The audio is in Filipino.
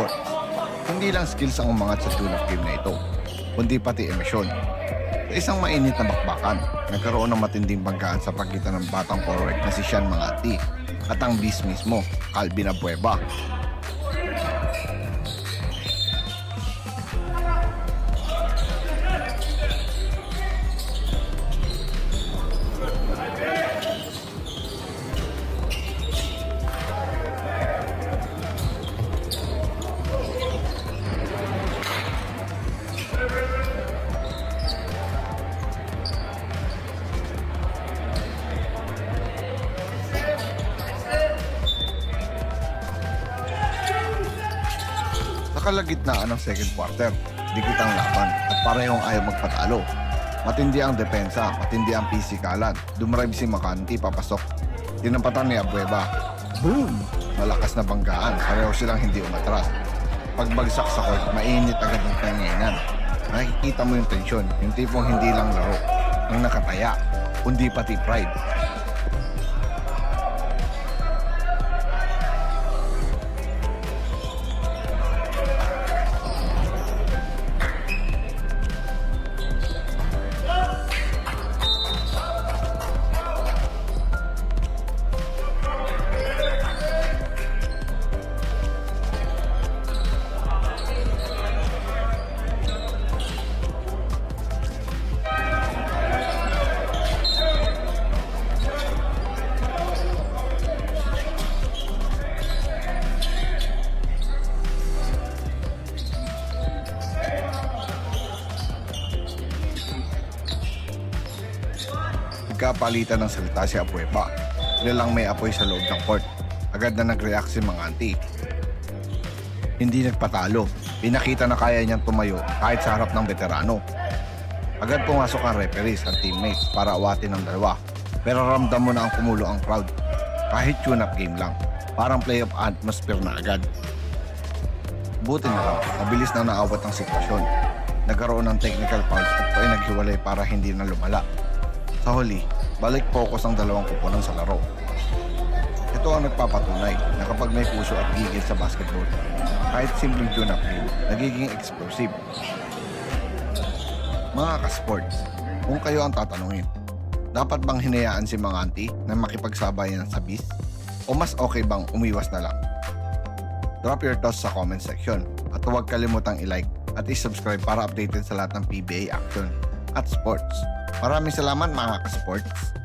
sport. Hindi lang skills ang umangat sa tune-up game na ito, kundi pati emosyon. Sa isang mainit na bakbakan, nagkaroon ng matinding banggaan sa pagitan ng batang forward na si Sean Mangati at ang beast mismo, Calvin Abueva. Kalagitnaan ng second quarter, dikit ang laban at parehong ayaw magpatalo. Matindi ang depensa, matindi ang pisikalan. Dumrive si Makanti papasok. Tinampatan ni Abueva. Boom! Malakas na banggaan, pareho silang hindi umatras. Pagbagsak sa court, mainit agad ang tanginan. Nakikita mo yung tensyon, yung tipong hindi lang laro ang nakataya, kundi pati pride. Nagkapalitan ng salita si Apuepa. Nilang may apoy sa loob ng court. Agad na nag-react si Manganti. Hindi nagpatalo. Pinakita na kaya niyang tumayo kahit sa harap ng veterano. Agad pumasok ang referees at teammates para awatin ang dalawa. Pero ramdam mo na ang kumulo ang crowd. Kahit tune-up game lang. Parang playoff atmosphere na agad. Buti na lang, mabilis na naawat ang sitwasyon. Nagkaroon ng technical fouls at pa naghiwalay para hindi na lumala. Sa huli, balik focus ang dalawang kupunan sa laro. Ito ang nagpapatunay na kapag may puso at gigil sa basketball, kahit simpleng tune-up game, nagiging explosive. Mga ka-sports, kung kayo ang tatanungin, dapat bang hinayaan si mga auntie na makipagsabayan sa bis? O mas okay bang umiwas na lang? Drop your thoughts sa comment section at huwag kalimutang i-like at i-subscribe para updated sa lahat ng PBA action at sports. Maraming salamat mga ka-sports.